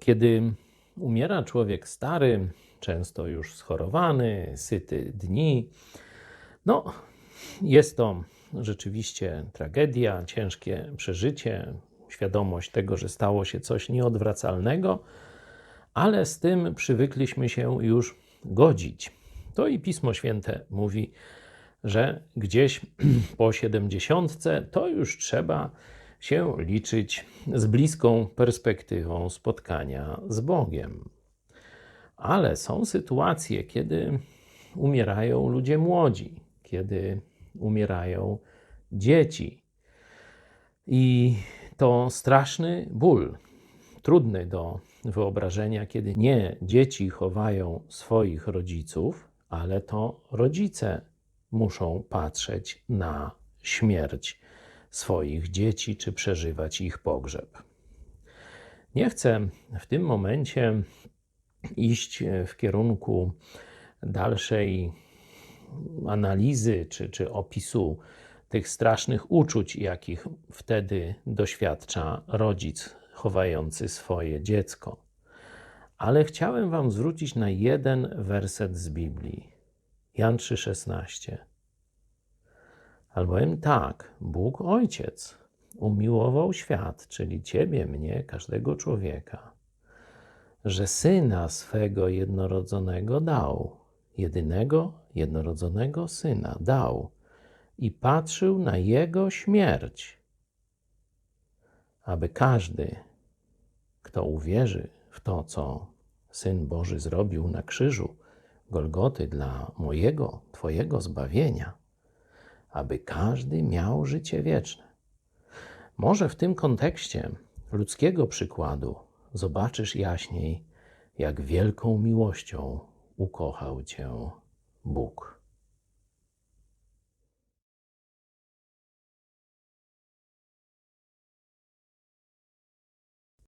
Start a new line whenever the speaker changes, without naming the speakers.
Kiedy umiera człowiek stary, często już schorowany, syty dni, no, jest to rzeczywiście tragedia, ciężkie przeżycie, świadomość tego, że stało się coś nieodwracalnego, ale z tym przywykliśmy się już godzić. To i Pismo Święte mówi, że gdzieś po siedemdziesiątce to już trzeba się liczyć z bliską perspektywą spotkania z Bogiem. Ale są sytuacje, kiedy umierają ludzie młodzi, kiedy umierają dzieci. I to straszny ból, trudny do wyobrażenia, kiedy nie dzieci chowają swoich rodziców, ale to rodzice muszą patrzeć na śmierć swoich dzieci czy przeżywać ich pogrzeb. Nie chcę w tym momencie iść w kierunku dalszej analizy czy, czy opisu tych strasznych uczuć, jakich wtedy doświadcza rodzic chowający swoje dziecko. Ale chciałem Wam zwrócić na jeden werset z Biblii. Jan 3,16. Albowiem tak, Bóg Ojciec umiłował świat, czyli Ciebie, mnie, każdego człowieka, że Syna swego jednorodzonego dał, jedynego jednorodzonego Syna dał i patrzył na Jego śmierć, aby każdy, kto uwierzy w to, co Syn Boży zrobił na krzyżu Golgoty dla mojego, Twojego zbawienia, aby każdy miał życie wieczne. Może w tym kontekście ludzkiego przykładu zobaczysz jaśniej, jak wielką miłością ukochał Cię Bóg.